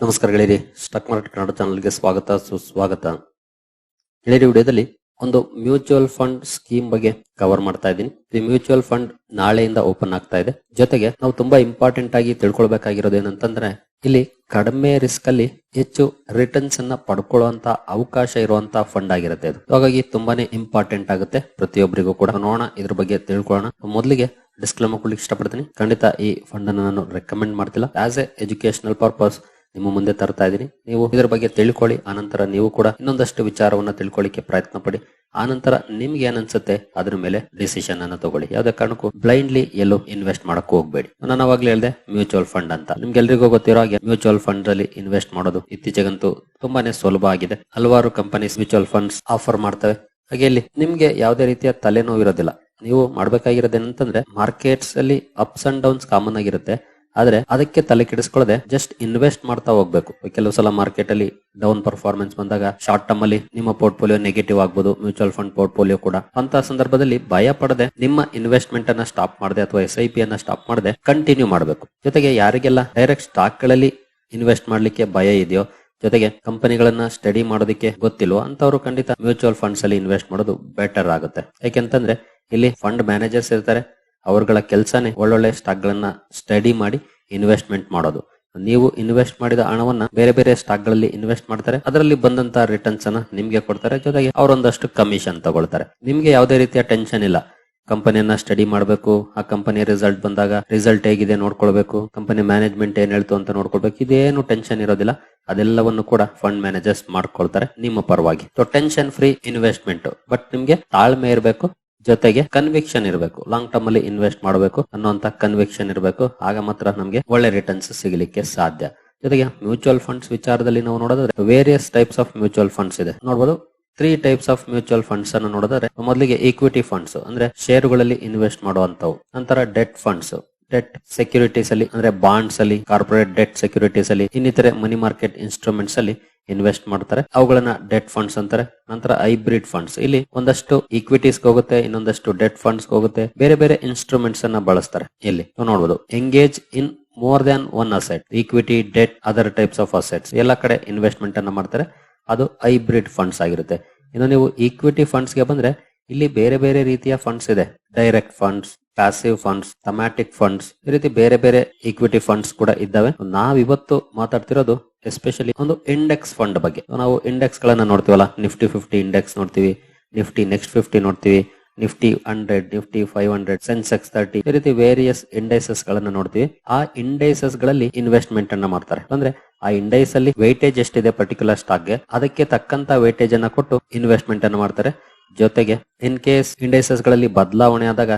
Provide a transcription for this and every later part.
ನಮಸ್ಕಾರ ಗೆಳೆಯರಿ, stock market Kannada ಚಾನಲ್ಗೆ ಸ್ವಾಗತ, ಸುಸ್ವಾಗತ. ಗೆಳೆಯರಿ ವಿಡಿಯೋದಲ್ಲಿ ಒಂದು ಮ್ಯೂಚುವಲ್ ಫಂಡ್ ಸ್ಕೀಮ್ ಬಗ್ಗೆ ಕವರ್ ಮಾಡ್ತಾ ಇದ್ದೀನಿ. ಈ ಮ್ಯೂಚುವಲ್ ಫಂಡ್ ನಾಳೆಯಿಂದ ಓಪನ್ ಆಗ್ತಾ ಇದೆ. ಜೊತೆಗೆ ನಾವು ತುಂಬಾ ಇಂಪಾರ್ಟೆಂಟ್ ಆಗಿ ತಿಳ್ಕೊಳ್ಬೇಕಾಗಿರೋದು ಏನಂತಂದ್ರೆ, ಇಲ್ಲಿ ಕಡಿಮೆ ರಿಸ್ಕ್ ಅಲ್ಲಿ ಹೆಚ್ಚು ರಿಟರ್ನ್ಸ್ ಅನ್ನ ಪಡ್ಕೊಳ್ಳುವಂತ ಅವಕಾಶ ಇರುವಂತ ಫಂಡ್ ಆಗಿರುತ್ತೆ ಅದು. ಹಾಗಾಗಿ ತುಂಬಾನೇ ಇಂಪಾರ್ಟೆಂಟ್ ಆಗುತ್ತೆ. ಪ್ರತಿಯೊಬ್ಬರಿಗೂ ಕೂಡ ನೋಡೋಣ, ಇದ್ರ ಬಗ್ಗೆ ತಿಳ್ಕೊಳ್ಳೋಣ. ಮೊದಲಿಗೆ ಡಿಸ್ಕ್ಲೇಮರ್ ಕೊಡ್ಲಿಕ್ಕೆ ಇಷ್ಟಪಡ್ತೀನಿ. ಖಂಡಿತ ಈ ಫಂಡ್ ಅನ್ನು ನಾನು ರೆಕಮೆಂಡ್ ಮಾಡ್ತಿಲ್ಲ. ಆಸ್ ಎ ಎಜುಕೇಶನಲ್ ಪರ್ಪಸ್ ನಿಮ್ಮ ಮುಂದೆ ತರ್ತಾ ಇದ್ದೀನಿ. ನೀವು ಇದರ ಬಗ್ಗೆ ತಿಳ್ಕೊಳ್ಳಿ, ಆನಂತರ ನೀವು ಕೂಡ ಇನ್ನೊಂದಷ್ಟು ವಿಚಾರವನ್ನ ತಿಳ್ಕೊಳ್ಳಿಕ್ಕೆ ಪ್ರಯತ್ನ ಪಡಿ. ಆನಂತರ ನಿಮ್ಗೆ ಏನನ್ಸುತ್ತೆ, ಅದ್ರ ಮೇಲೆ ಡಿಸಿಷನ್ ಅನ್ನ ತಗೊಳ್ಳಿ. ಯಾವ್ದೇ ಕಾರಣಕ್ಕೂ ಬ್ಲೈಂಡ್ಲಿ ಎಲ್ಲೂ ಇನ್ವೆಸ್ಟ್ ಮಾಡಕ್ ಹೋಗ್ಬೇಡಿ. ನಾನು ಅವಾಗ್ಲೇ ಹೇಳಿದೆ ಮ್ಯೂಚುವಲ್ ಫಂಡ್ ಅಂತ. ನಿಮ್ಗೆಲ್ರಿಗೂ ಗೊತ್ತಿರೋ ಹಾಗೆ ಮ್ಯೂಚುವಲ್ ಫಂಡ್ ಅಲ್ಲಿ ಇನ್ವೆಸ್ಟ್ ಮಾಡೋದು ಇತ್ತೀಚೆಗಂತೂ ತುಂಬಾನೇ ಸುಲಭ ಆಗಿದೆ. ಹಲವಾರು ಕಂಪನೀಸ್ ಮ್ಯೂಚುವಲ್ ಫಂಡ್ಸ್ ಆಫರ್ ಮಾಡ್ತವೆ. ಹಾಗೆ ಇಲ್ಲಿ ನಿಮ್ಗೆ ಯಾವುದೇ ರೀತಿಯ ತಲೆನೋವು ಇರೋದಿಲ್ಲ ನೀವು ಮಾಡ್ಬೇಕಾಗಿರೋದೇನಂತಂದ್ರೆ ಮಾರ್ಕೆಟ್ಸ್ ಅಲ್ಲಿ ಅಪ್ಸ್ ಅಂಡ್ ಡೌನ್ಸ್ ಕಾಮನ್ ಆಗಿರುತ್ತೆ. ಆದ್ರೆ ಅದಕ್ಕೆ ತಲೆ ಕೆಡಿಸ್ಕೊಳ್ಳದೆ ಜಸ್ಟ್ ಇನ್ವೆಸ್ಟ್ ಮಾಡ್ತಾ ಹೋಗ್ಬೇಕು. ಕೆಲವು ಸಲ ಮಾರ್ಕೆಟ್ ಅಲ್ಲಿ ಡೌನ್ ಪರ್ಫಾರ್ಮೆನ್ಸ್ ಬಂದಾಗ ಶಾರ್ಟ್ ಟರ್ಮ್ ಅಲ್ಲಿ ನಿಮ್ಮ ಪೋರ್ಟ್ಫೋಲಿಯೋ ನೆಗೆಟಿವ್ ಆಗ್ಬೋದು ಮ್ಯೂಚುವಲ್ ಫಂಡ್ ಪೋರ್ಟ್ಫೋಲಿಯೋ ಕೂಡ. ಅಂತ ಸಂದರ್ಭದಲ್ಲಿ ಭಯ ಪಡದೆ ನಿಮ್ಮ ಇನ್ವೆಸ್ಟ್ಮೆಂಟ್ ಅನ್ನ ಸ್ಟಾಪ್ ಮಾಡದೆ ಅಥವಾ ಎಸ್ ಐ ಪಿ ಅನ್ನ ಸ್ಟಾಪ್ ಮಾಡದೆ ಕಂಟಿನ್ಯೂ ಮಾಡಬೇಕು. ಜೊತೆಗೆ ಯಾರಿಗೆಲ್ಲ ಡೈರೆಕ್ಟ್ ಸ್ಟಾಕ್ಗಳಲ್ಲಿ ಇನ್ವೆಸ್ಟ್ ಮಾಡ್ಲಿಕ್ಕೆ ಭಯ ಇದೆಯೋ, ಜೊತೆಗೆ ಕಂಪನಿಗಳನ್ನ ಸ್ಟಡಿ ಮಾಡೋದಕ್ಕೆ ಗೊತ್ತಿಲ್ವೋ ಅಂತವ್ರು ಖಂಡಿತ ಮ್ಯೂಚುವಲ್ ಫಂಡ್ಸ್ ಅಲ್ಲಿ ಇನ್ವೆಸ್ಟ್ ಮಾಡೋದು ಬೆಟರ್ ಆಗುತ್ತೆ. ಯಾಕೆಂತಂದ್ರೆ ಇಲ್ಲಿ ಫಂಡ್ ಮ್ಯಾನೇಜರ್ಸ್ ಇರ್ತಾರೆ ಅವರುಗಳ ಕೆಲಸನೇ ಒಳ್ಳೊಳ್ಳೆ ಸ್ಟಾಕ್ ಗಳನ್ನ ಸ್ಟಡಿ ಮಾಡಿ ಇನ್ವೆಸ್ಟ್ಮೆಂಟ್ ಮಾಡೋದು. ನೀವು ಇನ್ವೆಸ್ಟ್ ಮಾಡಿದ ಹಣವನ್ನ ಬೇರೆ ಬೇರೆ ಸ್ಟಾಕ್ಗಳಲ್ಲಿ ಇನ್ವೆಸ್ಟ್ ಮಾಡ್ತಾರೆ. ಅದರಲ್ಲಿ ಬಂದಂತ ರಿಟರ್ನ್ಸ್ ಅನ್ನ ನಿಮ್ಗೆ ಕೊಡ್ತಾರೆ. ಜೊತೆಗೆ ಅವರೊಂದಷ್ಟು ಕಮಿಷನ್ ತಗೊಳ್ತಾರೆ. ನಿಮ್ಗೆ ಯಾವುದೇ ರೀತಿಯ ಟೆನ್ಷನ್ ಇಲ್ಲ. ಕಂಪನಿಯನ್ನ ಸ್ಟಡಿ ಮಾಡಬೇಕು. ಆ ಕಂಪನಿಯ ರಿಸಲ್ಟ್ ಬಂದಾಗ ರಿಸಲ್ಟ್ ಹೇಗಿದೆ ನೋಡ್ಕೊಳ್ಬೇಕು. ಕಂಪನಿ ಮ್ಯಾನೇಜ್ಮೆಂಟ್ ಏನ್ ಹೇಳ್ತು ಅಂತ ನೋಡ್ಕೊಳ್ಬೇಕು. ಇದೇನು ಟೆನ್ಷನ್ ಇರೋದಿಲ್ಲ. ಅದೆಲ್ಲವನ್ನು ಕೂಡ ಫಂಡ್ ಮ್ಯಾನೇಜರ್ಸ್ ಮಾಡ್ಕೊಳ್ತಾರೆ ನಿಮ್ಮ ಪರವಾಗಿ. So tension free investment but ನಿಮ್ಗೆ ತಾಳ್ಮೆ ಇರಬೇಕು. ಜೊತೆಗೆ ಕನ್ವಿಕ್ಷನ್ ಇರಬೇಕು. ಲಾಂಗ್ ಟರ್ಮ್ ಅಲ್ಲಿ ಇನ್ವೆಸ್ಟ್ ಮಾಡಬೇಕು ಅನ್ನುವಂತ ಕನ್ವಿಕ್ಷನ್ ಇರಬೇಕು. ಆಗ ಮಾತ್ರ ನಮಗೆ ಒಳ್ಳೆ ರಿಟರ್ನ್ಸ್ ಸಿಗಲಿಕ್ಕೆ ಸಾಧ್ಯ. ಜೊತೆಗೆ ಮ್ಯೂಚುವಲ್ ಫಂಡ್ಸ್ ವಿಚಾರದಲ್ಲಿ ನಾವು ನೋಡೋದಾದ್ರೆ various types of mutual funds ಇದೆ. ನೋಡಬಹುದು three types of mutual funds ಅನ್ನು ನೋಡಿದ್ರೆ ಮೊದಲಿಗೆ ಈಕ್ವಿಟಿ ಫಂಡ್ಸ್ ಅಂದ್ರೆ ಷೇರುಗಳಲ್ಲಿ ಇನ್ವೆಸ್ಟ್ ಮಾಡುವಂತವು ನಂತರ ಡೆಟ್ ಫಂಡ್ಸ್ ಡೆಟ್ ಸೆಕ್ಯೂರಿಟೀಸ್ ಅಲ್ಲಿ, ಅಂದ್ರೆ ಬಾಂಡ್ಸ್ ಅಲ್ಲಿ ಕಾರ್ಪೊರೇಟ್ ಡೆಟ್ ಸೆಕ್ಯೂರಿಟೀಸ್ ಅಲ್ಲಿ, ಇನ್ನಿತರೆ ಮನಿ ಮಾರ್ಕೆಟ್ ಇನ್ಸ್ಟ್ರೂಮೆಂಟ್ಸ್ ಅಲ್ಲಿ ಇನ್ವೆಸ್ಟ್ ಮಾಡ್ತಾರೆ. ಅವುಗಳನ್ನ ಡೆಟ್ ಫಂಡ್ಸ್ ಅಂತಾರೆ. ನಂತರ ಹೈಬ್ರಿಡ್ ಫಂಡ್ಸ್ ಇಲ್ಲಿ ಒಂದಷ್ಟು ಇಕ್ವಿಟೀಸ್ ಹೋಗುತ್ತೆ, ಇನ್ನೊಂದಷ್ಟು ಡೆಟ್ ಫಂಡ್ಸ್ ಹೋಗುತ್ತೆ. ಬೇರೆ ಬೇರೆ ಇನ್ಸ್ಟ್ರೂಮೆಂಟ್ಸ್ ಅನ್ನ ಬಳಸ್ತಾರೆ ಇಲ್ಲಿ. ನೋಡಬಹುದು engage in more than one asset equity debt other types of assets ಎಲ್ಲ ಕಡೆ ಇನ್ವೆಸ್ಟ್ಮೆಂಟ್ ಅನ್ನ ಮಾಡ್ತಾರೆ. ಅದು ಹೈಬ್ರಿಡ್ ಫಂಡ್ಸ್ ಆಗಿರುತ್ತೆ. ಇನ್ನು ನೀವು ಈಕ್ವಿಟಿ ಫಂಡ್ಸ್ಗೆ ಬಂದ್ರೆ ಇಲ್ಲಿ ಬೇರೆ ಬೇರೆ ರೀತಿಯ ಫಂಡ್ಸ್ ಇದೆ. Direct funds passive funds thematic funds ಈ ರೀತಿ ಬೇರೆ ಬೇರೆ ಈಕ್ವಿಟಿ ಫಂಡ್ಸ್ ಕೂಡ ಇದ್ದಾವೆ. ನಾವಿವತ್ತು ಮಾತಾಡ್ತಿರೋದು ಎಸ್ಪೆಷಲಿ ಒಂದು ಇಂಡೆಕ್ಸ್ ಫಂಡ್ ಬಗ್ಗೆ. ನಾವು ಇಂಡೆಕ್ಸ್ ಗಳನ್ನ ನೋಡ್ತೀವಲ್ಲ? ನಿಫ್ಟಿ ಫಿಫ್ಟಿ ಇಂಡೆಕ್ಸ್ ನೋಡ್ತೀವಿ. ನಿಫ್ಟಿ ನೆಕ್ಸ್ಟ್ ಫಿಫ್ಟಿ ನೋಡ್ತೀವಿ. Nifty hundred Nifty five hundred Sensex thirty ಈ ರೀತಿ ವೇರಿಯಸ್ ಇಂಡೈಸಸ್ ಗಳನ್ನ ನೋಡ್ತೀವಿ. ಆ ಇಂಡೈಸಸ್ಗಳಲ್ಲಿ ಇನ್ವೆಸ್ಟ್ಮೆಂಟ್ ಅನ್ನ ಮಾಡ್ತಾರೆ. ಅಂದ್ರೆ ಆ ಇಂಡೈಸ್ ಅಲ್ಲಿ ವೈಟೇಜ್ ಎಷ್ಟಿದೆ ಪರ್ಟಿಕ್ಯುಲರ್ ಸ್ಟಾಕ್ಗೆ, ಅದಕ್ಕೆ ತಕ್ಕಂತ ವೈಟೇಜ್ ಅನ್ನ ಕೊಟ್ಟು ಇನ್ವೆಸ್ಟ್ಮೆಂಟ್ ಅನ್ನ ಮಾಡ್ತಾರೆ. ಜೊತೆಗೆ ಇನ್ ಕೇಸ್ ಇಂಡೈಸಸ್ಗಳಲ್ಲಿ ಬದಲಾವಣೆ ಆದಾಗ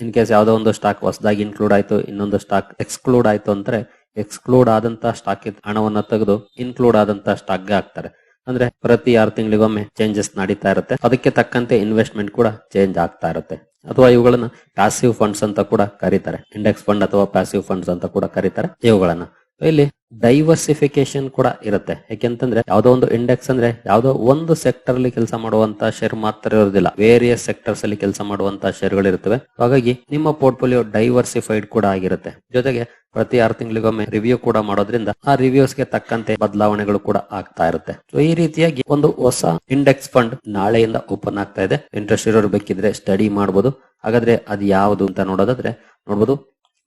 ಇನ್ ಕೇಸ್ ಯಾವುದೋ ಒಂದು ಸ್ಟಾಕ್ ಹೊಸದಾಗಿ ಇನ್ಕ್ಲೂಡ್ ಆಯ್ತು, ಇನ್ನೊಂದು ಸ್ಟಾಕ್ ಎಕ್ಸ್ಕ್ಲೂಡ್ ಆಯ್ತು ಅಂದ್ರೆ ಎಕ್ಸ್ಕ್ಲೂಡ್ ಆದಂತ ಸ್ಟಾಕ್ ಹಣವನ್ನ ತೆಗೆದು ಇನ್ಕ್ಲೂಡ್ ಆದಂತ ಸ್ಟಾಕ್ಗೆ ಹಾಕ್ತಾರೆ. ಅಂದ್ರೆ ಪ್ರತಿ ಆರು ತಿಂಗಳಿಗೊಮ್ಮೆ ಚೇಂಜಸ್ ನಡೀತಾ ಇರುತ್ತೆ. ಅದಕ್ಕೆ ತಕ್ಕಂತೆ ಇನ್ವೆಸ್ಟ್ಮೆಂಟ್ ಕೂಡ ಚೇಂಜ್ ಆಗ್ತಾ ಇರುತ್ತೆ. ಅಥವಾ ಇವುಗಳನ್ನ ಪ್ಯಾಸಿವ್ ಫಂಡ್ಸ್ ಅಂತ ಕೂಡ ಕರೀತಾರೆ. ಇಂಡೆಕ್ಸ್ ಫಂಡ್ ಅಥವಾ ಪ್ಯಾಸಿವ್ ಫಂಡ್ಸ್ ಅಂತ ಕೂಡ ಕರೀತಾರೆ. ಇವುಗಳನ್ನ. ಇಲ್ಲಿ ಡೈವರ್ಸಿಫಿಕೇಶನ್ ಕೂಡ ಇರುತ್ತೆ. ಯಾಕೆಂತಂದ್ರೆ ಯಾವ್ದೋ ಒಂದು ಇಂಡೆಕ್ಸ್ ಅಂದ್ರೆ ಯಾವ್ದೋ ಒಂದು ಸೆಕ್ಟರ್ ಅಲ್ಲಿ ಕೆಲಸ ಮಾಡುವಂತ ಶೇರ್ ಮಾತ್ರ ಇರೋದಿಲ್ಲ. ವೇರಿಯಸ್ ಸೆಕ್ಟರ್ಸ್ ಅಲ್ಲಿ ಕೆಲಸ ಮಾಡುವಂತ ಶೇರ್ಗಳು ಇರುತ್ತವೆ. ಹಾಗಾಗಿ ನಿಮ್ಮ ಪೋರ್ಟ್ಫೋಲಿಯೋ ಡೈವರ್ಸಿಫೈಡ್ ಕೂಡ ಆಗಿರುತ್ತೆ. ಜೊತೆಗೆ ಪ್ರತಿ ಆರು ತಿಂಗಳಿಗೊಮ್ಮೆ ರಿವ್ಯೂ ಕೂಡ ಮಾಡೋದ್ರಿಂದ ಆ ರಿವ್ಯೂಸ್ಗೆ ತಕ್ಕಂತೆ ಬದಲಾವಣೆಗಳು ಕೂಡ ಆಗ್ತಾ ಇರುತ್ತೆ. ಸೊ ಈ ರೀತಿಯಾಗಿ ಒಂದು ಹೊಸ ಇಂಡೆಕ್ಸ್ ಫಂಡ್ ನಾಳೆಯಿಂದ ಓಪನ್ ಆಗ್ತಾ ಇದೆ. ಇಂಟ್ರೆಸ್ಟ್ ಇರೋರು ಬೇಕಿದ್ರೆ ಸ್ಟಡಿ ಮಾಡಬಹುದು ಹಾಗಾದ್ರೆ ಅದು ಯಾವುದು ಅಂತ ನೋಡೋದಾದ್ರೆ ನೋಡಬಹುದು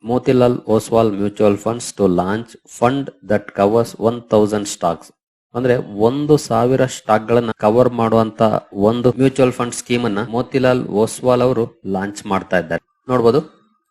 Motilal Oswal funds to launch fund that covers one thousand stocks ಅಂದ್ರೆ ಒಂದು ಸಾವಿರ ಸ್ಟಾಕ್ ಗಳನ್ನ ಕವರ್ ಮಾಡುವಂತ ಒಂದು ಮ್ಯೂಚುವಲ್ ಫಂಡ್ ಸ್ಕೀಮ್ ಅನ್ನ ಮೋತಿಲಾಲ್ ಓಸ್ವಾಲ್ ಅವರು ಲಾಂಚ್ ಮಾಡ್ತಾ ಇದ್ದಾರೆ. ನೋಡಬಹುದು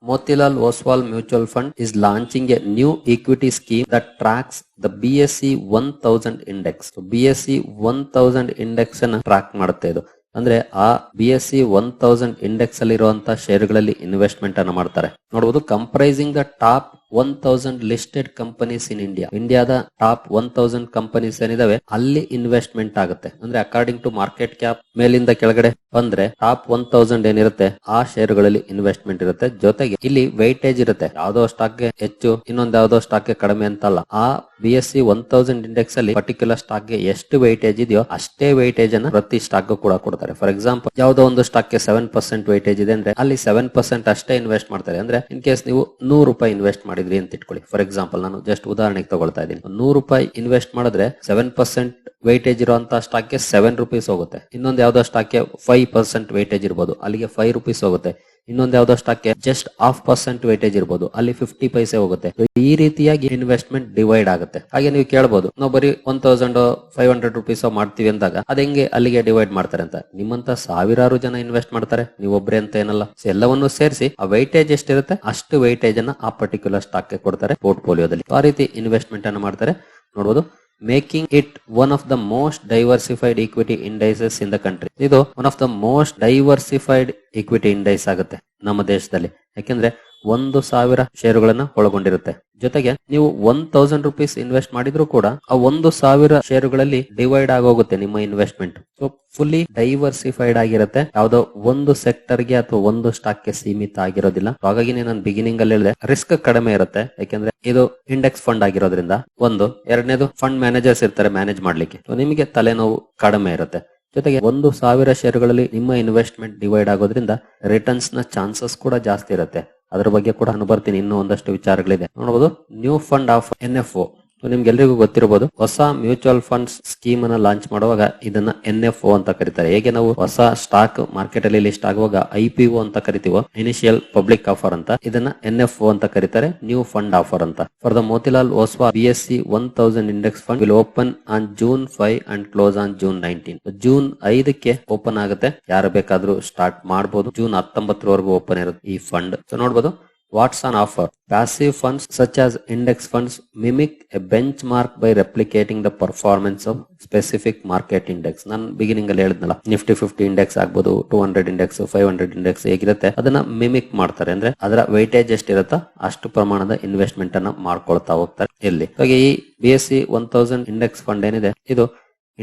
Motilal Oswal mutual fund is launching a new equity scheme that tracks the B S C one thousand index B S C one thousand index ಅನ್ನ track ಮಾಡುತ್ತೆ ಇದು. ಅಂದ್ರೆ ಆ B S C one thousand index ಅಲ್ಲಿ ಇರುವಂತಹ ಶೇರ್ಗಳಲ್ಲಿ investment ಅನ್ನ ಮಾಡ್ತಾರೆ. ನೋಡಬಹುದು comprising the top one thousand listed companies in India ಇಂಡಿಯಾದ ಟಾಪ್ ಒನ್ ತೌಸಂಡ್ ಕಂಪನೀಸ್ ಏನಿದಾವೆ, ಅಲ್ಲಿ ಇನ್ವೆಸ್ಟ್ಮೆಂಟ್ ಆಗುತ್ತೆ. ಅಂದ್ರೆ ಅಕಾರ್ಡಿಂಗ್ ಟು ಮಾರ್ಕೆಟ್ ಕ್ಯಾಪ್ ಮೇಲಿಂದ ಕೆಳಗಡೆ ಬಂದ್ರೆ ಟಾಪ್ ಒನ್ ತೌಸಂಡ್ ಏನಿರುತ್ತೆ, ಆ ಶೇರುಗಳಲ್ಲಿ ಇನ್ವೆಸ್ಟ್ಮೆಂಟ್ ಇರುತ್ತೆ. ಜೊತೆಗೆ ಇಲ್ಲಿ ವೈಟೇಜ್ ಇರುತ್ತೆ. ಯಾವ್ದೋ ಸ್ಟಾಕ್ಗೆ ಹೆಚ್ಚು, ಇನ್ನೊಂದ್ ಯಾವ್ದೋ ಸ್ಟಾಕ್ಗೆ ಕಡಿಮೆ ಅಂತಲ್ಲ. ಆ B S C one thousand index ಅಲ್ಲಿ ಪರ್ಟಿಕ್ಯುಲರ್ ಸ್ಟಾಕ್ಗೆ ಎಷ್ಟು ವೈಟೇಜ್ ಇದೆಯೋ ಅಷ್ಟೇ ವೈಟೇಜ್ ಅನ್ನ ಪ್ರತಿ ಸ್ಟಾಕ್ ಕೂಡ ಕೊಡ್ತಾರೆ. ಫಾರ್ ಎಕ್ಸಾಂಪಲ್ ಯಾವ್ದೋ ಒಂದು ಸ್ಟಾಕ್ಗೆ ಸೆವೆನ್ ಪರ್ಸೆಂಟ್ ವೈಟೇಜ್ ಇದೆ ಅಂದ್ರೆ ಅಲ್ಲಿ ಸೆವೆನ್ ಪರ್ಸೆಂಟ್ ಅಷ್ಟೇ ಇನ್ವೆಸ್ಟ್ ಮಾಡ್ತಾರೆ. ಅಂದ್ರೆ ಇನ್ ಕೇಸ್ ನೀವು ನೂರು ರೂಪಾಯಿ ಇನ್ವೆಸ್ಟ್ ಮಾಡಿ ಮಾಡಿದ್ರಿ ಅಂತ ಇಟ್ಕೊಳ್ಳಿ. ಫಾರ್ ಎಕ್ಸಾಂಪಲ್ ನಾನು ಜಸ್ಟ್ ಉದಾಹರಣೆಗೆ ತಗೊಳ್ತಾ ಇದ್ದೀನಿ. ನೂರು ರೂಪಾಯಿ ಇನ್ವೆಸ್ಟ್ ಮಾಡಿದ್ರೆ ಸೆವೆನ್ ಪರ್ಸೆಂಟ್ ವೈಟೇಜ್ ಇರುವಂತಹ ಸ್ಟಾಕ್ಗೆ ಸೆವೆನ್ ರುಪೀಸ್ ಹೋಗುತ್ತೆ. ಇನ್ನೊಂದು ಯಾವ್ದೋ ಸ್ಟಾಕ್ಗೆ ಫೈವ್ ಪರ್ಸೆಂಟ್ ವೈಟೇಜ್ ಇರ್ಬೋದು. ಅಲ್ಲಿಗೆ ಫೈವ್ ರುಪೀಸ್ ಹೋಗುತ್ತೆ. ಇನ್ನೊಂದು ಯಾವ್ದೋ ಸ್ಟಾಕ್ಗೆ ಜಸ್ಟ್ ಹಾಫ್ ಪರ್ಸೆಂಟ್ ವೇಟೇಜ್ ಇರ್ಬೋದು. ಅಲ್ಲಿ ಫಿಫ್ಟಿ ಪೈಸೆ ಹೋಗುತ್ತೆ. ಈ ರೀತಿಯಾಗಿ ಇನ್ವೆಸ್ಟ್ಮೆಂಟ್ ಡಿವೈಡ್ ಆಗುತ್ತೆ. ಹಾಗೆ ನೀವು ಕೇಳಬಹುದು ನಾವು ಬರೀ one thousand five hundred rupees ಮಾಡ್ತೀವಿ ಅಂದಾಗ ಅದ್ ಹೆಂಗೆ ಅಲ್ಲಿಗೆ ಡಿವೈಡ್ ಮಾಡ್ತಾರೆ ಅಂತ? ನಿಮ್ಮಂತ ಸಾವಿರಾರು ಜನ ಇನ್ವೆಸ್ಟ್ ಮಾಡ್ತಾರೆ. ನೀವು ಒಬ್ರೆ ಅಂತ ಏನಲ್ಲ. ಎಲ್ಲವನ್ನು ಸೇರಿಸಿ ಆ ವೈಟೇಜ್ ಎಷ್ಟಿರುತ್ತೆ, ಅಷ್ಟು ವೈಟೇಜ್ ಅನ್ನ ಆ ಪರ್ಟಿಕ್ಯುಲರ್ ಸ್ಟಾಕ್ಗೆ ಕೊಡ್ತಾರೆ ಪೋರ್ಟ್ಫೋಲಿಯೋದಲ್ಲಿ ಆ ರೀತಿ ಇನ್ವೆಸ್ಟ್ಮೆಂಟ್ ಅನ್ನು ಮಾಡ್ತಾರೆ. ನೋಡಬಹುದು making it one of the most diversified equity indices in the country ಇದು one of the most diversified equity indices ಆಗುತ್ತೆ ನಮ್ಮ ದೇಶದಲ್ಲಿ. ಯಾಕೆಂದ್ರೆ ಒಂದು ಸಾವಿರ ಷೇರುಗಳನ್ನ ಒಳಗೊಂಡಿರುತ್ತೆ. ಜೊತೆಗೆ ನೀವು ಒನ್ ತೌಸಂಡ್ ರುಪೀಸ್ ಇನ್ವೆಸ್ಟ್ ಮಾಡಿದ್ರು ಕೂಡ ಆ ಒಂದು ಸಾವಿರ ಷೇರುಗಳಲ್ಲಿ ಡಿವೈಡ್ ಆಗೋಗುತ್ತೆ ನಿಮ್ಮ ಇನ್ವೆಸ್ಟ್ಮೆಂಟ್ ಸೊ ಫುಲ್ಲಿ ಡೈವರ್ಸಿಫೈಡ್ ಆಗಿರುತ್ತೆ. ಯಾವ್ದೋ ಒಂದು ಸೆಕ್ಟರ್ಗೆ ಅಥವಾ ಒಂದು ಸ್ಟಾಕ್ಗೆ ಸೀಮಿತ ಆಗಿರೋದಿಲ್ಲ. ಹಾಗಾಗಿ ನಾನು ಬಿಗಿನಿಂಗ್ ಅಲ್ಲಿ ಹೇಳಿದೆ ರಿಸ್ಕ್ ಕಡಿಮೆ ಇರುತ್ತೆ. ಯಾಕೆಂದ್ರೆ ಇದು ಇಂಡೆಕ್ಸ್ ಫಂಡ್ ಆಗಿರೋದ್ರಿಂದ ಒಂದು, ಎರಡನೇದು ಫಂಡ್ ಮ್ಯಾನೇಜರ್ಸ್ ಇರ್ತಾರೆ ಮ್ಯಾನೇಜ್ ಮಾಡ್ಲಿಕ್ಕೆ. ನಿಮಗೆ ತಲೆನೋವು ಕಡಿಮೆ ಇರುತ್ತೆ. ಜೊತೆಗೆ ಒಂದು ಸಾವಿರ ಷೇರುಗಳಲ್ಲಿ ನಿಮ್ಮ ಇನ್ವೆಸ್ಟ್ಮೆಂಟ್ ಡಿವೈಡ್ ಆಗೋದ್ರಿಂದ ರಿಟರ್ನ್ಸ್ನ ಚಾನ್ಸಸ್ ಕೂಡ ಜಾಸ್ತಿ ಇರುತ್ತೆ. ಅದ್ರ ಬಗ್ಗೆ ಕೂಡ ನಾನು ಬರ್ತೀನಿ. ಇನ್ನೂ ಒಂದಷ್ಟು ವಿಚಾರಗಳಿದೆ. ನೋಡಬಹುದು new fund of N F ನಿಮ್ಗೆಲ್ರಿಗೂ ಗೊತ್ತಿರಬಹುದು ಹೊಸ ಮ್ಯೂಚುವಲ್ ಫಂಡ್ಸ್ ಸ್ಕೀಮ್ ಅನ್ನ ಲಾಂಚ್ ಮಾಡುವಾಗ ಇದನ್ನ ಎನ್ ಎಫ್ ಅಂತ ಕರೀತಾರೆ. ಹೇಗೆ ನಾವು ಹೊಸ ಸ್ಟಾಕ್ ಮಾರ್ಕೆಟ್ ಅಲ್ಲಿ ಲಿಸ್ಟ್ ಆಗುವಾಗ ಐ ಅಂತ ಕರಿತೀವೋ ಇನಿಷಿಯಲ್ ಪಬ್ಲಿಕ್ ಆಫರ್ ಅಂತ, ಇದನ್ನ ಎನ್ ಎಫ್ ಒ ಅಂತ ಕರೀತಾರೆ ನ್ಯೂ ಫಂಡ್ ಆಫರ್ ಅಂತ. For the Motilal Oswal B S C one thousand index fund will open on June five and close on June nineteen June ಐದಕ್ಕೆ open ಆಗುತ್ತೆ. ಯಾರು ಬೇಕಾದ್ರೂ start ಮಾಡಬಹುದು ಜೂನ್ ಹತ್ತೊಂಬತ್ತರವರೆಗೂ ಓಪನ್ ಇರುತ್ತೆ ಈ ಫಂಡ್ ಸೊ ನೋಡಬಹುದು what's on offer? passive funds such as index funds mimic a benchmark by replicating the performance of specific market index. ನಾನು beginning ಅಲ್ಲಿ ಹೇಳಿದ್ನಲ್ಲ ನಿಫ್ಟಿ ಫಿಫ್ಟಿ ಇಂಡೆಕ್ಸ್ ಆಗ್ಬೋದು two hundred index five hundred index ಹೇಗಿರುತ್ತೆ, ಅದನ್ನ mimic ಮಾಡ್ತಾರೆ. ಅಂದ್ರೆ ಅದರ weightage ಎಷ್ಟಿರುತ್ತೋ ಅಷ್ಟು ಪ್ರಮಾಣದ ಇನ್ವೆಸ್ಟ್ಮೆಂಟ್ ಅನ್ನ ಮಾಡ್ಕೊಳ್ತಾ ಹೋಗ್ತಾರೆ ಇಲ್ಲಿ. ಹಾಗೆ ಈ B S C one thousand index fund ಏನಿದೆ, ಇದು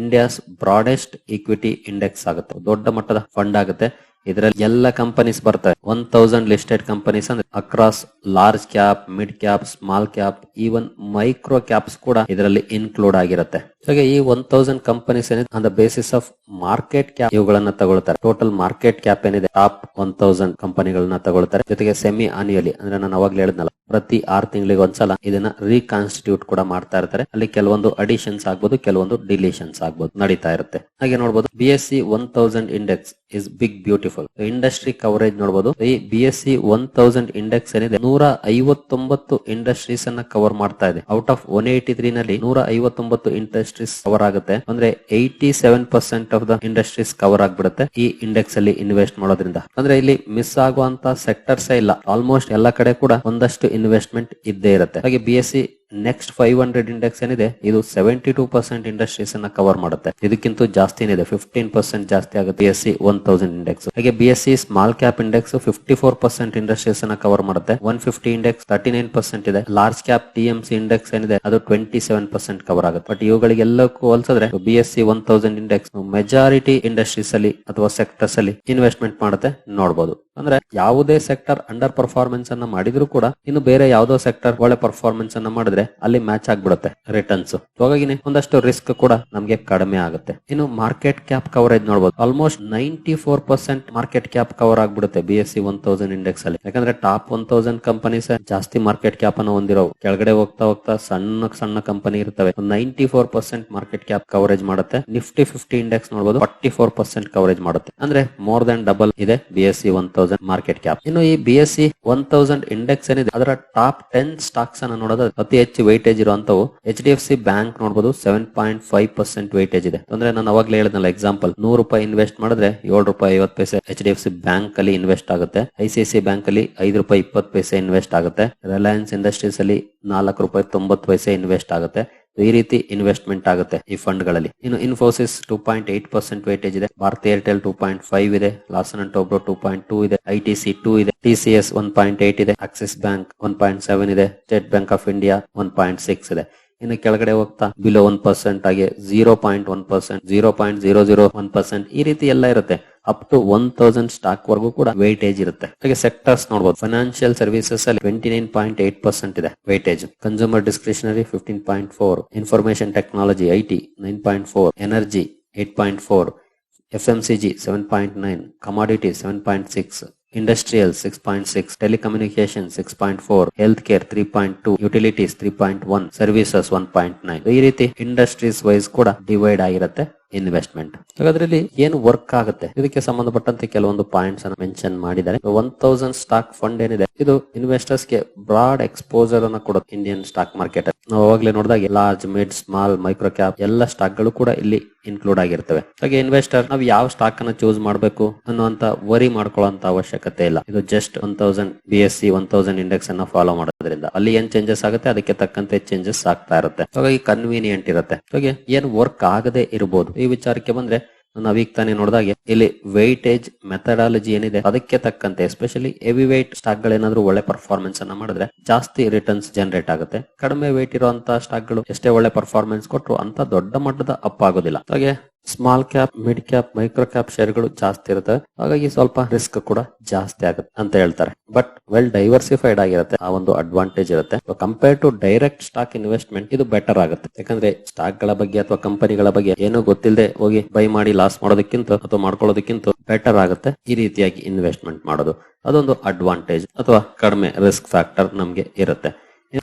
ಇಂಡಿಯಾಸ್ ಬ್ರಾಡೆಸ್ಟ್ ಈಕ್ವಿಟಿ ಇಂಡೆಕ್ಸ್ ಆಗುತ್ತೆ. ದೊಡ್ಡ ಮಟ್ಟದ ಫಂಡ್ ಆಗುತ್ತೆ. ಇದರಲ್ಲಿ ಎಲ್ಲ ಕಂಪನೀಸ್ ಬರ್ತವೆ. ಒನ್ ತೌಸಂಡ್ ಲಿಸ್ಟೆಡ್ ಕಂಪನೀಸ್ ಅಂದ್ರೆ across large cap mid cap small cap even micro caps ಕೂಡ ಇದರಲ್ಲಿ ಇನ್ಕ್ಲೂಡ್ ಆಗಿರುತ್ತೆ. ಹಾಗೆ ಈ ಒನ್ ತೌಸಂಡ್ ಕಂಪನೀಸ್ ಏನಿದೆ on the basis of market cap ಇವುಗಳನ್ನ ತಗೊಳ್ತಾರೆ. ಟೋಟಲ್ ಮಾರ್ಕೆಟ್ ಕ್ಯಾಪ್ ಏನಿದೆ ಟಾಪ್ ಒನ್ ತೌಸಂಡ್ ಕಂಪನಿಗಳನ್ನ ತಗೊಳ್ತಾರೆ. ಜೊತೆಗೆ ಸೆಮಿ ಆನ್ಯುಯಲಿ ಅಂದ್ರೆ ನಾನು ಅವಾಗ್ಲೇ ಹೇಳಿದ್ನಲ್ಲ ಪ್ರತಿ ಆರು ತಿಂಗಳಿಗೆ ಒಂದ್ಸಲ ಇದನ್ನ ರೀಕಾನ್ಸ್ಟಿಟ್ಯೂಟ್ ಕೂಡ ಮಾಡ್ತಾ ಇರ್ತಾರೆ. ಅಲ್ಲಿ ಕೆಲವೊಂದು ಅಡಿಷನ್ಸ್ ಆಗ್ಬೋದು, ಕೆಲವೊಂದು ಡಿಲೀಷನ್ಸ್ ಆಗ್ಬೋದು ನಡೀತಾ ಇರುತ್ತೆ. ಹಾಗೆ ನೋಡಬಹುದು B S C one thousand index is big beautiful industry coverage ನೋಡಬಹುದು ಈ B S C one thousand index ಏನಿದೆ ನೂರ ಐವತ್ತೊಂಬತ್ತು ಇಂಡಸ್ಟ್ರೀಸ್ ಅನ್ನ ಕವರ್ ಮಾಡ್ತಾ ಇದೆ. Out of one eighty three ನಲ್ಲಿ ನೂರ ಐವತ್ತೊಂಬತ್ತು ಇಂಡಸ್ಟ್ರೀಸ್ ಕವರ್ ಆಗುತ್ತೆ. ಅಂದ್ರೆ eighty seven percent of the industries cover ಆಗ್ಬಿಡುತ್ತೆ ಈ ಇಂಡೆಕ್ಸ್ ಅಲ್ಲಿ ಇನ್ವೆಸ್ಟ್ ಮಾಡೋದ್ರಿಂದ. ಅಂದ್ರೆ ಇಲ್ಲಿ ಮಿಸ್ ಆಗುವಂತ ಸೆಕ್ಟರ್ಸ್ ಇಲ್ಲ. ಆಲ್ಮೋಸ್ಟ್ ಎಲ್ಲ ಕಡೆ ಕೂಡ ಒಂದಷ್ಟು ಇನ್ವೆಸ್ಟ್ಮೆಂಟ್ ಇದ್ದೇ ಇರುತ್ತೆ. ಹಾಗೆ B S C next five hundred index ಏನಿದೆ, ಇದು ಸೆವೆಂಟಿ ಟೂ ಪರ್ಸೆಂಟ್ ಇಂಡಸ್ಟ್ರೀಸ್ ಅನ್ನ ಕವರ್ ಮಾಡುತ್ತೆ. ಇದಕ್ಕಿಂತ ಜಾಸ್ತಿ ಏನಿದೆ ಫಿಫ್ಟೀನ್ ಪರ್ಸೆಂಟ್ ಜಾಸ್ತಿ ಆಗುತ್ತೆ B S C one thousand index ಹಾಗೆ B S C small cap index fifty four percent industries ಅನ್ನ ಕವರ್ ಮಾಡುತ್ತೆ. One fifty index thirty nine percent ಇದೆ. Large cap T M C index ಏನಿದೆ, ಅದು twenty seven percent cover ಆಗುತ್ತೆ. But ಇವುಗಳಿಗೆಲ್ಲಕ್ಕೂ ಹೋಲಿಸಿದ್ರೆ B S C one thousand index majority industries ಅಲ್ಲಿ ಅಥವಾ ಸೆಕ್ಟರ್ಸ್ ಅಲ್ಲಿ ಇನ್ವೆಸ್ಟ್ಮೆಂಟ್ ಮಾಡುತ್ತೆ. ನೋಡಬಹುದು ಅಂದ್ರೆ ಯಾವುದೇ ಸೆಕ್ಟರ್ ಅಂಡರ್ ಪರ್ಫಾರ್ಮೆನ್ಸ್ ಅನ್ನ ಮಾಡಿದ್ರು ಕೂಡ, ಇನ್ನು ಬೇರೆ ಯಾವುದೋ ಸೆಕ್ಟರ್ ಒಳ್ಳೆ ಪರ್ಫಾರ್ಮೆನ್ಸ್ ಅನ್ನ ಮಾಡಿದ್ರೆ ಅಲ್ಲಿ ಮ್ಯಾಚ್ ಆಗ್ಬಿಡುತ್ತೆ ರಿಟರ್ನ್ಸ್ ಹಾಗಾಗಿನೇ ಒಂದಷ್ಟು ರಿಸ್ಕ್ ಕೂಡ ನಮಗೆ ಕಡಿಮೆ ಆಗುತ್ತೆ. ಇನ್ನು ಮಾರ್ಕೆಟ್ ಕ್ಯಾಪ್ ಕವರೇಜ್ ನೋಡಬಹುದು almost ninety four percent market cap cover ಆಗ್ಬಿಡುತ್ತೆ B S C one thousand index ಅಲ್ಲಿ. ಯಾಕಂದ್ರೆ ಟಾಪ್ ಒನ್ ತೌಸಂಡ್ ಕಂಪನೀಸ್ ಜಾಸ್ತಿ ಮಾರ್ಕೆಟ್ ಕ್ಯಾಪ್ ಅನ್ನು ಹೊಂದಿರೋ ಕೆಳಗಡೆ ಹೋಗ್ತಾ ಹೋಗ್ತಾ ಸಣ್ಣ ಸಣ್ಣ ಕಂಪನಿ ಇರ್ತವೆ. Ninety four percent market cap coverage ಮಾಡುತ್ತೆ. ನಿಫ್ಟಿ ಫಿಫ್ಟಿ ಇಂಡೆಕ್ಸ್ ನೋಡಬಹುದು ಫಾರ್ಟಿ ಫೋರ್ ಪರ್ಸೆಂಟ್ ಕವರೇಜ್ ಮಾಡುತ್ತೆ. ಅಂದ್ರೆ ಮೋರ್ ದನ್ ಡಬಲ್ ಇದೆ B S C one thousand market cap ಇನ್ನು ಈ B S C one thousand index ಏನಿದೆ, ಅದರ ಟಾಪ್ ಟೆನ್ ಸ್ಟಾಕ್ಸ್ ಅನ್ನ ನೋಡೋದು ಅತಿ ಹೆಚ್ಚು weightage ಇರುವಂತವು H D F C bank ನೋಡಬಹುದು seven point five percent weightage ಇದೆ. ಅಂದ್ರೆ ನಾನು ಅವಾಗಲೇ ಹೇಳಿದ್ನಲ್ಲ ಎಕ್ಸಾಂಪಲ್ ನೂರು ರೂಪಾಯಿ ಇನ್ವೆಸ್ಟ್ ಮಾಡಿದ್ರೆ ಏಳು ರೂಪಾಯಿ ಐವತ್ತು ಪೈಸೆ H D F C bank ಅಲ್ಲಿ ಇನ್ವೆಸ್ಟ್ ಆಗುತ್ತೆ. ಐ ಸಿ ಸಿ ಬ್ಯಾಂಕ್ ಅಲ್ಲಿ ಐದು ರೂಪಾಯಿ ಇಪ್ಪತ್ತು ಪೈಸೆ ಇನ್ವೆಸ್ಟ್ ಆಗುತ್ತೆ. ರಿಲಯನ್ಸ್ ಇಂಡಸ್ಟ್ರೀಸ್ ಅಲ್ಲಿ ನಾಲ್ಕು ರೂಪಾಯಿ ತೊಂಬತ್ತು ಪೈಸೆ ಇನ್ವೆಸ್ಟ್ ಆಗುತ್ತೆ. ಈ ರೀತಿ ಇನ್ವೆಸ್ಟ್ಮೆಂಟ್ ಆಗುತ್ತೆ ಈ ಫಂಡ್ಗಳಲ್ಲಿ. ಇನ್ನು Infosys two point eight percent weightage ಇದೆ. Bharat Airtel two point five ಇದೆ. Larsen and Toubro two point two ಇದೆ. ಐ ಟಿ ಸಿ ಟೂ ಇದೆ. T C S one point eight ಇದೆ. Axis bank one point seven ಇದೆ. State Bank of India one point six ಇದೆ. ಇನ್ನು ಕೆಳಗಡೆ ಹೋಗ್ತಾ below one percent ಆಗಿ zero point one percent zero point zero zero one percent ಈ ರೀತಿ ಎಲ್ಲ ಇರುತ್ತೆ. Up to one thousand stock ವರೆಗೂ ಕೂಡ ವೇಟೇಜ್ ಇರುತ್ತೆ. ಹಾಗೆ ಸೆಕ್ಟರ್ಸ್ ನೋಡಬಹುದು ಫೈನಾನ್ಷಿಯಲ್ ಸರ್ವಿಸಸ್ ಅಲ್ಲಿ twenty nine point eight percent ಇದೆ weightage consumer discretionary fifteen point four information technology I T nine point four energy eight point four F M C G seven point nine commodity seven point six industrial six point six telecommunication six point four health care three point two utilities three point one services one point nine ಈ ರೀತಿ industries wise ಕೂಡ divide ಆಗಿರುತ್ತೆ. Investment. ಹಾಗಾದ್ರೆ ಇಲ್ಲಿ ಏನು work ಆಗುತ್ತೆ? ಇದಕ್ಕೆ ಸಂಬಂಧಪಟ್ಟಂತೆ ಕೆಲವೊಂದು ಪಾಯಿಂಟ್ಸ್ ಅನ್ನು ಮೆನ್ಷನ್ ಮಾಡಿದ್ದಾರೆ. ಒನ್ ತೌಸಂಡ್ ಸ್ಟಾಕ್ ಫಂಡ್ ಏನಿದೆ, ಇದು ಇನ್ವೆಸ್ಟರ್ಸ್ಗೆ ಬ್ರಾಡ್ ಎಕ್ಸ್ಪೋಸರ್ ಅನ್ನ ಕೊಡುತ್ತೆ ಇಂಡಿಯನ್ ಸ್ಟಾಕ್ ಮಾರ್ಕೆಟ್ ನಾವು ಅವಾಗಲೇ ನೋಡಿದಾಗ large mid small micro cap ಎಲ್ಲ ಸ್ಟಾಕ್ಗಳು ಕೂಡ ಇಲ್ಲಿ ಇನ್ಕ್ಲೂಡ್ ಆಗಿರ್ತವೆ. ಹಾಗೆ ಇನ್ವೆಸ್ಟರ್ ನಾವು ಯಾವ ಸ್ಟಾಕ್ ಅನ್ನ ಚೂಸ್ ಮಾಡಬೇಕು ಅನ್ನುವಂತ ವರಿ ಮಾಡ್ಕೊಳ್ಳುವಂತ ಅವಶ್ಯಕತೆ ಇಲ್ಲ. ಇದು just one thousand B S C one thousand index ಅನ್ನ ಫಾಲೋ ಮಾಡೋದ್ರಿಂದ. ಅಲ್ಲಿ ಏನ್ ಚೇಂಜಸ್ ಆಗುತ್ತೆ, ಅದಕ್ಕೆ ತಕ್ಕಂತೆ ಚೇಂಜಸ್ ಆಗ್ತಾ ಇರುತ್ತೆ. ಹಾಗಾಗಿ ಕನ್ವೀನಿಯಂಟ್ ಇರುತ್ತೆ. ಹಾಗೆ ಏನ್ ವರ್ಕ್ ಆಗದೆ ಇರಬಹುದು ಈ ವಿಚಾರಕ್ಕೆ ಬಂದ್ರೆ ನಾವೀಗ ತಾನೇ ನೋಡಿದಾಗೆ, ಇಲ್ಲಿ ವೆಯ್ಟೇಜ್ ಮೆಥಡಾಲಜಿ ಏನಿದೆ, ಅದಕ್ಕೆ ತಕ್ಕಂತೆ ಎಸ್ಪೆಷಲಿ ಹೆವಿ ವೆಯ್ಟ್ ಸ್ಟಾಕ್ ಗಳೇನಾದ್ರೂ ಒಳ್ಳೆ ಪರ್ಫಾರ್ಮೆನ್ಸ್ ಅನ್ನ ಮಾಡಿದ್ರೆ, ಜಾಸ್ತಿ ರಿಟರ್ನ್ಸ್ ಜನರೇಟ್ ಆಗುತ್ತೆ. ಕಡಿಮೆ ವೆಯ್ಟ್ ಇರುವಂತಹ ಸ್ಟಾಕ್ಗಳು ಎಷ್ಟೇ ಒಳ್ಳೆ ಪರ್ಫಾರ್ಮೆನ್ಸ್ ಕೊಟ್ಟರು ಅಂತ ದೊಡ್ಡ ಮಟ್ಟದ ಅಪ್ ಆಗೋದಿಲ್ಲ. ಹಾಗೆ small cap mid cap micro cap ಶೇರ್ಗಳು ಜಾಸ್ತಿ ಇರುತ್ತೆ. ಹಾಗಾಗಿ ಸ್ವಲ್ಪ ರಿಸ್ಕ್ ಕೂಡ ಜಾಸ್ತಿ ಆಗುತ್ತೆ ಅಂತ ಹೇಳ್ತಾರೆ. ಬಟ್ ವೆಲ್ ಡೈವರ್ಸಿಫೈಡ್ ಆಗಿರುತ್ತೆ. ಆ ಒಂದು ಅಡ್ವಾಂಟೇಜ್ ಇರುತ್ತೆ. Compare to direct stock investment ಇದು ಬೆಟರ್ ಆಗುತ್ತೆ. ಯಾಕಂದ್ರೆ ಸ್ಟಾಕ್ಗಳ ಬಗ್ಗೆ ಅಥವಾ ಕಂಪನಿಗಳ ಬಗ್ಗೆ ಏನೂ ಗೊತ್ತಿಲ್ಲದೆ ಹೋಗಿ ಬೈ ಮಾಡಿ ಲಾಸ್ ಮಾಡೋದಕ್ಕಿಂತ ಅಥವಾ ಮಾಡ್ಕೊಳ್ಳೋದಕ್ಕಿಂತ ಬೆಟರ್ ಆಗುತ್ತೆ ಈ ರೀತಿಯಾಗಿ ಇನ್ವೆಸ್ಟ್ಮೆಂಟ್ ಮಾಡೋದು. ಅದೊಂದು ಅಡ್ವಾಂಟೇಜ್ ಅಥವಾ ಕಡಿಮೆ ರಿಸ್ಕ್ ಫ್ಯಾಕ್ಟರ್ ನಮಗೆ ಇರುತ್ತೆ.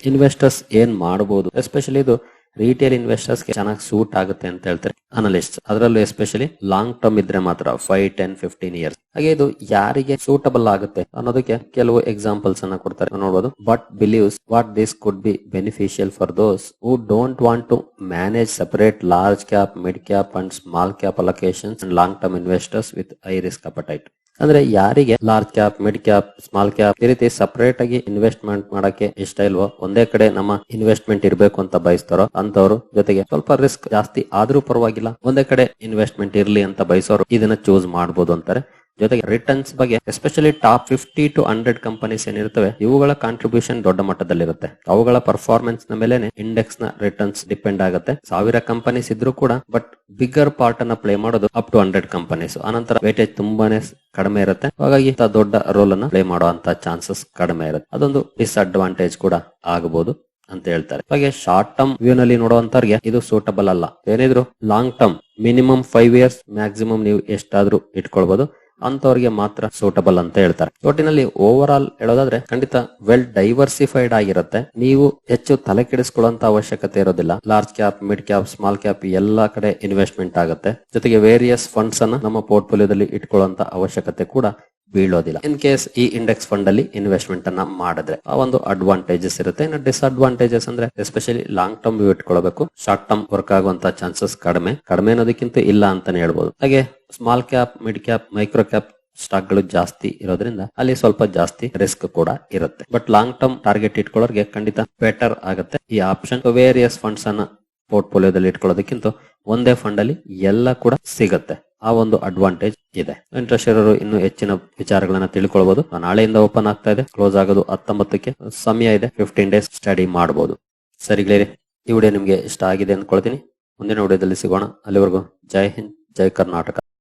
ಇನ್ವೆಸ್ಟರ್ಸ್ ಏನ್ ಮಾಡಬಹುದು ಎಸ್ಪೆಷಲಿ ಇದು ರಿಟೇಲ್ ಇನ್ವೆಸ್ಟರ್ಸ್ ಚೆನ್ನಾಗಿ ಸೂಟ್ ಆಗುತ್ತೆ ಅಂತ ಹೇಳ್ತಾರೆ ಅನಲಿಸ್ಟ್ ಅದರಲ್ಲೂ ಎಸ್ಪೆಷಲಿ ಲಾಂಗ್ ಟರ್ಮ್ ಇದ್ರೆ ಮಾತ್ರ ಫೈವ್ ಟೆನ್ ಫಿಫ್ಟೀನ್ ಇಯರ್ಸ್ ಹಾಗೆ ಇದು ಯಾರಿಗೆ ಸೂಟಬಲ್ ಆಗುತ್ತೆ ಅನ್ನೋದಕ್ಕೆ ಕೆಲವು ಎಕ್ಸಾಂಪಲ್ಸ್ ಅನ್ನ ಕೊಡ್ತಾರೆ. ನೋಡಬಹುದು but believes what this could be beneficial for those who don't want to manage separate large cap mid cap and small cap allocation long term investors with high risk appetite ಅಂದ್ರೆ ಯಾರಿಗೆ large cap mid cap small cap ಈ ರೀತಿ separate ಆಗಿ investment ಮಾಡಕ್ಕೆ ಇಷ್ಟ ಇಲ್ವೋ, ಒಂದೇ ಕಡೆ ನಮ್ಮ ಇನ್ವೆಸ್ಟ್ಮೆಂಟ್ ಇರಬೇಕು ಅಂತ ಬಯಸ್ತಾರೋ ಅಂತವ್ರು ಜೊತೆಗೆ ಸ್ವಲ್ಪ ರಿಸ್ಕ್ ಜಾಸ್ತಿ ಆದ್ರೂ ಪರವಾಗಿಲ್ಲ, ಒಂದೇ ಕಡೆ ಇನ್ವೆಸ್ಟ್ಮೆಂಟ್ ಇರ್ಲಿ ಅಂತ ಬಯಸೋರು ಇದನ್ನ ಚೂಸ್ ಮಾಡಬಹುದು ಅಂತಾರೆ. ಜೊತೆಗೆ ರಿಟರ್ನ್ಸ್ ಬಗ್ಗೆ especially top fifty to hundred companies ಏನಿರ್ತವೆ ಇವುಗಳ ಕಾಂಟ್ರಿಬ್ಯೂಷನ್ ದೊಡ್ಡ ಮಟ್ಟದಲ್ಲಿರುತ್ತೆ. ಅವುಗಳ ಪರ್ಫಾರ್ಮೆನ್ಸ್ನ ಮೇಲೆ ಇಂಡೆಕ್ಸ್ನ ರಿಟರ್ನ್ಸ್ ಡಿಪೆಂಡ್ ಆಗುತ್ತೆ. ಸಾವಿರ ಕಂಪನೀಸ್ ಇದ್ರೂ ಕೂಡ ಬಟ್ ಬಿಗ್ಗರ್ ಪಾರ್ಟ್ ಅನ್ನ ಪ್ಲೇ ಮಾಡೋದು ಅಪ್ ಟು ಹಂಡ್ರೆಡ್ ಕಂಪನೀಸ್ ಆನಂತರ ವೇಟೇಜ್ ತುಂಬಾನೇ ಕಡಿಮೆ ಇರುತ್ತೆ. ಹಾಗಾಗಿ ದೊಡ್ಡ ರೋಲ್ ಅನ್ನ ಪ್ಲೇ ಮಾಡುವಂತ ಚಾನ್ಸಸ್ ಕಡಿಮೆ ಇರುತ್ತೆ. ಅದೊಂದು ಡಿಸ್ಅಡ್ವಾಂಟೇಜ್ ಕೂಡ ಆಗಬಹುದು ಅಂತ ಹೇಳ್ತಾರೆ. ಹಾಗೆ ಶಾರ್ಟ್ ಟರ್ಮ್ ವ್ಯೂ ನಲ್ಲಿ ನೋಡುವಂತವ್ರಿಗೆ ಇದು ಸೂಟಬಲ್ ಅಲ್ಲ. ಏನಿದ್ರು long term minimum five years maximum ನೀವು ಎಷ್ಟಾದ್ರೂ ಇಟ್ಕೊಳ್ಬಹುದು ಅಂತವ್ರಿಗೆ ಮಾತ್ರ ಸೂಟಬಲ್ ಅಂತ ಹೇಳ್ತಾರೆ. ಒಟ್ಟಿನಲ್ಲಿ ಓವರ್ ಆಲ್ ಹೇಳೋದಾದ್ರೆ ಖಂಡಿತ ವೆಲ್ ಡೈವರ್ಸಿಫೈಡ್ ಆಗಿರುತ್ತೆ. ನೀವು ಹೆಚ್ಚು ತಲೆ ಕೆಡಿಸ್ಕೊಳ್ಳುವಂತ ಅವಶ್ಯಕತೆ ಇರೋದಿಲ್ಲ. Large cap mid cap small cap ಎಲ್ಲಾ ಕಡೆ ಇನ್ವೆಸ್ಟ್ಮೆಂಟ್ ಆಗುತ್ತೆ. ಜೊತೆಗೆ ವೇರಿಯಸ್ ಫಂಡ್ಸ್ ಅನ್ನ ನಮ್ಮ ಪೋರ್ಟ್ಫೋಲಿಯೋದಲ್ಲಿ ಇಟ್ಕೊಳ್ಳುವಂತ ಅವಶ್ಯಕತೆ ಕೂಡ ಬೀಳೋದಿಲ್ಲ. ಇನ್ ಕೇಸ್ ಈ ಇಂಡೆಕ್ಸ್ ಫಂಡ್ ಅಲ್ಲಿ ಇನ್ವೆಸ್ಟ್ಮೆಂಟ್ ಅನ್ನ ಮಾಡಿದ್ರೆ, ಆ ಒಂದು ಅಡ್ವಾಂಟೇಜಸ್ ಇರುತ್ತೆ. ಇನ್ನು ಡಿಸ್ಅಡ್ವಾಂಟೇಜಸ್ ಅಂದ್ರೆ ಎಸ್ಪೆಷಲಿ ಲಾಂಗ್ ಟರ್ಮ್ ಇಟ್ಕೊಳ್ಬೇಕು. ಶಾರ್ಟ್ ಟರ್ಮ್ ವರ್ಕ್ ಆಗುವಂತ ಚಾನ್ಸಸ್ ಕಡಿಮೆ. ಕಡಿಮೆ ಅನ್ನೋದಕ್ಕಿಂತ ಇಲ್ಲ ಅಂತಾನೆ ಹೇಳ್ಬೋದು. ಹಾಗೆ small cap mid cap micro cap ಸ್ಟಾಕ್ಗಳು ಜಾಸ್ತಿ ಇರೋದ್ರಿಂದ ಅಲ್ಲಿ ಸ್ವಲ್ಪ ಜಾಸ್ತಿ ರಿಸ್ಕ್ ಕೂಡ ಇರುತ್ತೆ. ಬಟ್ ಲಾಂಗ್ ಟರ್ಮ್ ಟಾರ್ಗೆಟ್ ಇಟ್ಕೊಳ್ಳೋರ್ಗೆ ಖಂಡಿತ ಬೆಟರ್ ಆಗುತ್ತೆ. ಈ ಆಪ್ಷನ್ ವೇರಿಯಸ್ ಫಂಡ್ಸ್ ಅನ್ನ ಪೋರ್ಟ್ಫೋಲಿಯೋದಲ್ಲಿ ಇಟ್ಕೊಳ್ಳೋದಕ್ಕಿಂತ ಒಂದೇ ಫಂಡ್ ಅಲ್ಲಿ ಎಲ್ಲ ಕೂಡ ಸಿಗುತ್ತೆ. ಆ ಒಂದು ಅಡ್ವಾಂಟೇಜ್ ಇದೆ. ಇಂಟ್ರೆಸ್ಟ್ ಇರೋರು ಇನ್ನು ಹೆಚ್ಚಿನ ವಿಚಾರಗಳನ್ನ ತಿಳ್ಕೊಳ್ಬಹುದು ನಾಳೆಯಿಂದ ಓಪನ್ ಆಗ್ತಾ ಇದೆ. ಕ್ಲೋಸ್ ಆಗೋದು ಹತ್ತೊಂಬತ್ತಕ್ಕೆ. ಸಮಯ ಇದೆ. ಫಿಫ್ಟೀನ್ ಡೇಸ್ ಸ್ಟಡಿ ಮಾಡಬಹುದು ಸರಿ ಗೆಳೆಯರೆ, ಈ ವಿಡಿಯೋ ನಿಮ್ಗೆ ಇಷ್ಟ ಆಗಿದೆ ಅಂದ್ಕೊಳ್ತೀನಿ. ಮುಂದಿನ ವಿಡಿಯೋದಲ್ಲಿ ಸಿಗೋಣ. ಅಲ್ಲಿವರೆಗೂ ಜೈ ಹಿಂದ್, ಜೈ ಕರ್ನಾಟಕ.